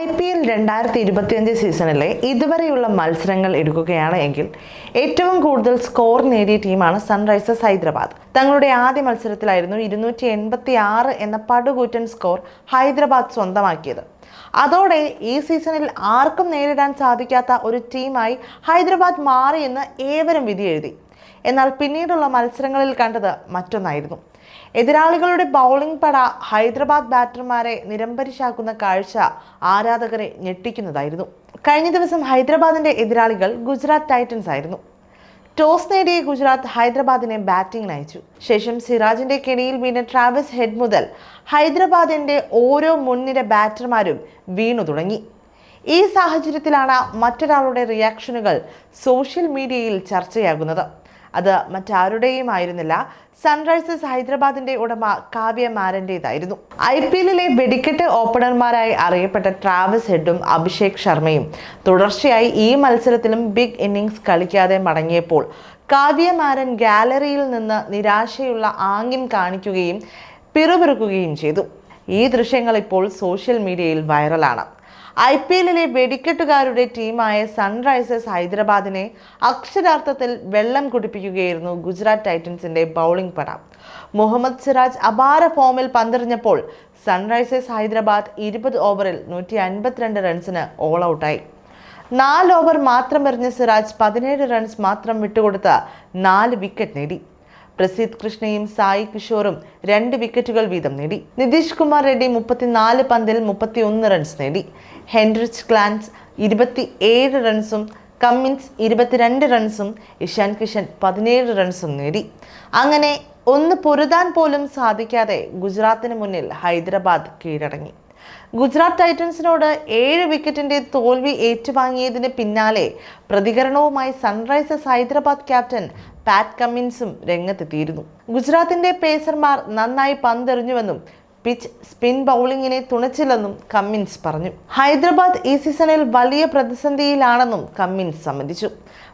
I P L രണ്ടായിരത്തി ഇരുപത്തിയഞ്ച് സീസണിലെ ഇതുവരെയുള്ള മത്സരങ്ങൾ എടുക്കുകയാണ് എങ്കിൽ ഏറ്റവും കൂടുതൽ സ്കോർ നേടിയ ടീമാണ് സൺറൈസേഴ്സ് ഹൈദരാബാദ്. തങ്ങളുടെ ആദ്യ മത്സരത്തിലായിരുന്നു ഇരുന്നൂറ്റി എൺപത്തി ആറ് എന്ന പടുകൂറ്റൻ സ്കോർ ഹൈദരാബാദ് സ്വന്തമാക്കിയത്. അതോടെ ഈ സീസണിൽ ആർക്കും നേരിടാൻ സാധിക്കാത്ത ഒരു ടീമായി ഹൈദരാബാദ് മാറിയെന്ന് ഏവരും വിധിയെഴുതി. എന്നാൽ പിന്നീടുള്ള മത്സരങ്ങളിൽ കണ്ടത് മറ്റൊന്നായിരുന്നു. എതിരാളികളുടെ ബൗളിംഗ് പട ഹൈദരാബാദ് ബാറ്റർമാരെ നിരംബരിശാക്കുന്ന കാഴ്ച ആരാധകരെ ഞെട്ടിക്കുന്നതായിരുന്നു. കഴിഞ്ഞ ദിവസം ഹൈദരാബാദിന്റെ എതിരാളികൾ ഗുജറാത്ത് ടൈറ്റൻസ് ആയിരുന്നു. ടോസ് നേടിയ ഗുജറാത്ത് ഹൈദരാബാദിനെ ബാറ്റിംഗിന് അയച്ചു. ശേഷം സിറാജിന്റെ കെണിയിൽ വീണ ട്രാവിസ് ഹെഡ് മുതൽ ഹൈദരാബാദിന്റെ ഓരോ മുൻനിര ബാറ്റർമാരും വീണു തുടങ്ങി. ഈ സാഹചര്യത്തിലാണ് മറ്റൊരാളുടെ റിയാക്ഷനുകൾ സോഷ്യൽ മീഡിയയിൽ ചർച്ചയാകുന്നത്. അത് മറ്റാരുടെയും ആയിരുന്നില്ല സൺറൈസേഴ്സ് ഹൈദരാബാദിന്റെ ഉടമ കാവ്യ മാരന്റേതായിരുന്നു. ഐ പി എല്ലിലെ വെടിക്കെട്ട് ഓപ്പണർമാരായി അറിയപ്പെട്ട ട്രാവിസ് ഹെഡും അഭിഷേക് ശർമ്മയും തുടർച്ചയായി ഈ മത്സരത്തിലും ബിഗ് ഇന്നിങ്സ് കളിക്കാതെ മടങ്ങിയപ്പോൾ കാവ്യ മാരൻ ഗാലറിയിൽ നിന്ന് നിരാശയുള്ള ആംഗ്യം കാണിക്കുകയും പിറുപിറുക്കുകയും ചെയ്തു. ഈ ദൃശ്യങ്ങൾ ഇപ്പോൾ സോഷ്യൽ മീഡിയയിൽ വൈറലാണ്. ഐ പി എല്ലിലെ വെടിക്കെട്ടുകാരുടെ ടീമായ സൺറൈസേഴ്സ് ഹൈദരാബാദിനെ അക്ഷരാർത്ഥത്തിൽ വെള്ളം കുടിപ്പിക്കുകയായിരുന്നു ഗുജറാത്ത് ടൈറ്റൻസിന്റെ ബൗളിംഗ് പട. മുഹമ്മദ് സിറാജ് അപാര ഫോമിൽ പന്തെറിഞ്ഞപ്പോൾ സൺറൈസേഴ്സ് ഹൈദരാബാദ് ഇരുപത് ഓവറിൽ നൂറ്റി അൻപത്തിരണ്ട് റൺസിന് ഓൾ ഔട്ടായി നാല് ഓവർ മാത്രം എറിഞ്ഞ സിറാജ് പതിനേഴ് റൺസ് മാത്രം വിട്ടുകൊടുത്ത് നാല് വിക്കറ്റ് നേടി. പ്രസീദ് കൃഷ്ണയും സായി കിഷോറും രണ്ട് വിക്കറ്റുകൾ വീതം നേടി. നിതീഷ് കുമാർ റെഡ്ഡി മുപ്പത്തിനാല് പന്തിൽ മുപ്പത്തിയൊന്ന് റൺസ് നേടി. ഹെൻറിച്ച് ക്ലാൻസ് ഇരുപത്തി ഏഴ് റൺസും കമ്മിൻസ് ഇരുപത്തിരണ്ട് റൺസും ഇഷാൻ കിഷൻ പതിനേഴ് റൺസും നേടി. അങ്ങനെ ഒന്ന് പൊരുതാൻ പോലും സാധിക്കാതെ ഗുജറാത്തിന് മുന്നിൽ ഹൈദരാബാദ് കീഴടങ്ങി. ഗുജറാത്ത് ടൈറ്റൻസിനോട് ഏഴ് വിക്കറ്റിന്റെ തോൽവി ഏറ്റുവാങ്ങിയതിന് പിന്നാലെ പ്രതികരണവുമായി സൺറൈസേഴ്സ് ഹൈദരാബാദ് ക്യാപ്റ്റൻ പാറ്റ് കമ്മിൻസും രംഗത്തെത്തിയിരുന്നു. ഗുജറാത്തിന്റെ പേസർമാർ നന്നായി പന്തെറിഞ്ഞുവെന്നും പിച്ച് സ്പിൻ ബൗളിങ്ങിനെ തുണച്ചില്ലെന്നും കമ്മിൻസ് പറഞ്ഞു. ഹൈദരാബാദ് ഈ സീസണിൽ വലിയ പ്രതിസന്ധിയിലാണെന്നും കമ്മിൻസ് സമ്മതിച്ചു.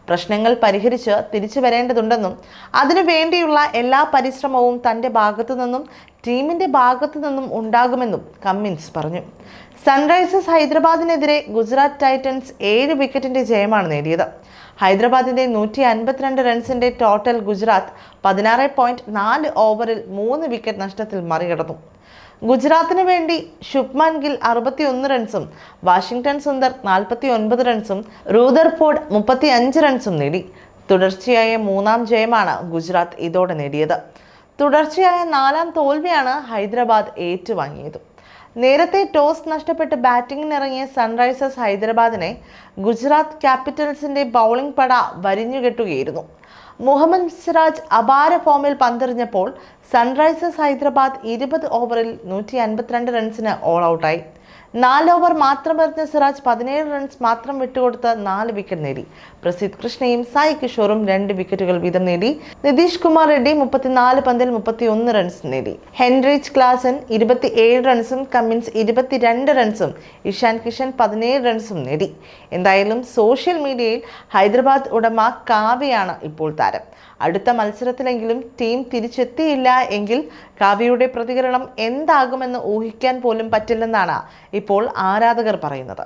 പ്രശ്നങ്ങൾ പരിഹരിച്ച് തിരിച്ചു വരേണ്ടതുണ്ടെന്നും അതിനു വേണ്ടിയുള്ള എല്ലാ പരിശ്രമവും തന്റെ ഭാഗത്തു നിന്നും ടീമിന്റെ ഭാഗത്തു നിന്നും ഉണ്ടാകുമെന്നും കമ്മിൻസ് പറഞ്ഞു. സൺറൈസേഴ്സ് ഹൈദരാബാദിനെതിരെ ഗുജറാത്ത് ടൈറ്റൻസ് ഏഴ് വിക്കറ്റിന്റെ ജയമാണ് നേടിയത്. ഹൈദരാബാദിന്റെ നൂറ്റി അൻപത്തിരണ്ട് റൺസിന്റെ ടോട്ടൽ ഗുജറാത്ത് പതിനാറ് പോയിന്റ് നാല് ഓവറിൽ മൂന്ന് വിക്കറ്റ് നഷ്ടത്തിൽ മറികടന്നു. ഗുജറാത്തിന് വേണ്ടി ശുഭ്മാൻ ഗിൽ അറുപത്തി ഒന്ന് റൺസും വാഷിംഗ്ടൺ സുന്ദർ നാൽപ്പത്തി ഒൻപത് റൺസും റൂദർഫോർഡ് മുപ്പത്തി അഞ്ച് റൺസും നേടി. തുടർച്ചയായ മൂന്നാം ജയമാണ് ഗുജറാത്ത് ഇതോടെ നേടിയത്. തുടർച്ചയായ നാലാം തോൽവിയാണ് ഹൈദരാബാദ് ഏറ്റുവാങ്ങിയത്. നേരത്തെ ടോസ് നഷ്ടപ്പെട്ട് ബാറ്റിംഗിനിറങ്ങിയ സൺറൈസേഴ്സ് ഹൈദരാബാദിനെ ഗുജറാത്ത് ക്യാപിറ്റൽസിന്റെ ബൗളിംഗ് പട വരിഞ്ഞുകെട്ടുകയായിരുന്നു. മുഹമ്മദ് സിറാജ് അപാര ഫോമിൽ പന്തെറിഞ്ഞപ്പോൾ സൺറൈസേഴ്സ് ഹൈദരാബാദ് ഇരുപത് ഓവറിൽ നൂറ്റി അൻപത്തിരണ്ട് റൺസിന് ഓൾ ഔട്ടായി നാല് ഓവർ മാത്രം എറിഞ്ഞ സിറാജ് പതിനേഴ് റൺസ് മാത്രം വിട്ടുകൊടുത്ത് നാല് വിക്കറ്റ് നേടി. പ്രസിദ്ധ് കൃഷ്ണയും സായി കിഷോറും രണ്ട് വിക്കറ്റുകൾ വീതം നേടി. നിതീഷ് കുമാർ റെഡ്ഡി മുപ്പത്തിനാല് പന്തിൽ മുപ്പത്തിയൊന്ന് റൺസ് നേടി. ഹെൻറിച്ച് ക്ലാസൻ ഇരുപത്തി ഏഴ് റൺസും കമ്മിൻസ് ഇരുപത്തിരണ്ട് റൺസും ഇഷാൻ കിഷൻ പതിനേഴ് റൺസും നേടി. എന്തായാലും സോഷ്യൽ മീഡിയയിൽ ഹൈദരാബാദ് ഉടമ കാവ്യയാണ് ഇപ്പോൾ താരം. അടുത്ത മത്സരത്തിലെങ്കിലും ടീം തിരിച്ചെത്തിയില്ല എങ്കിൽ കാവ്യയുടെ പ്രതികരണം എന്താകുമെന്ന് ഊഹിക്കാൻ പോലും പറ്റില്ലെന്നാണ് ഇപ്പോൾ ആരാധകർ പറയുന്നത്.